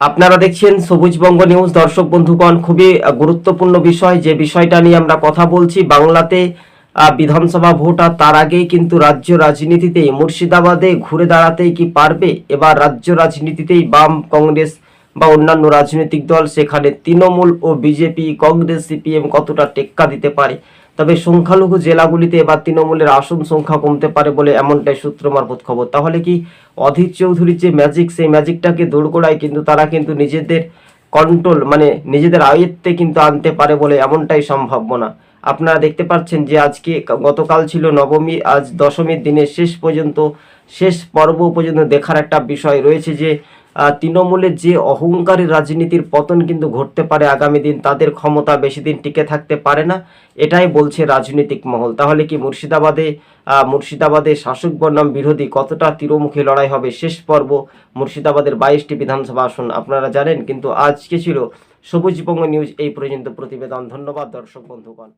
আপনারা দেখছেন সবুজবঙ্গ নিউজ। দর্শক বন্ধুগণ, খুবই গুরুত্বপূর্ণ বিষয়। যে বিষয়টা নিয়ে আমরা কথা বলছি, বাংলাতে বিধানসভা ভোট, আর তার আগেই কিন্তু রাজ্য রাজনীতিতে মুর্শিদাবাদে ঘুরে দাঁড়াতেই কি পারবে? এবার রাজ্য রাজনীতিতেই বাম কংগ্রেস বা অন্যান্য রাজনৈতিক দল, সেখানে তৃণমূল ও বিজেপি, কংগ্রেস, সিপিএম কতটা টেক্কা দিতে পারে? তবে সংখ্যালঘু জেলাগুলিতে এবার তৃণমূলের আসন সংখ্যা কমতে পারে বলে এমনটাই সূত্র মারফত খবর। তাহলে কি অধীর চৌধুরীর যে ম্যাজিক সেই ম্যাজিকটাকে দোড়গোড়ায় কিন্তু তারা কিন্তু নিজেদের কন্ট্রোল মানে নিজেদের আয়ত্তে কিন্তু আনতে পারে বলে এমনটাই সম্ভাবনা। আপনারা দেখতে পাচ্ছেন যে আজকে গতকাল ছিল নবমী, আজ দশমীর দিনের শেষ পর্যন্ত, শেষ পর্ব পর্যন্ত দেখার একটা বিষয় রয়েছে যে তৃণমূলের যে অহংকারী রাজনীতির পতন কিন্তু ঘটতে পারে আগামী দিন, তাদের ক্ষমতা বেশি দিন টিকে থাকতে পারে না। এটাই বলছে রাজনৈতিক মহল। তাহলে কি মুর্শিদাবাদে মুর্শিদাবাদে শাসক বনাম বিরোধী কতটা তীরমুখী লড়াই হবে? শেষ পর্ব, মুর্শিদাবাদের বাইশটি বিধানসভা আসন আপনারা জানেন, কিন্তু আজকে ছিল সবুজবঙ্গ নিউজ এই পর্যন্ত প্রতিবেদন। ধন্যবাদ, দর্শক, বন্ধুগণ।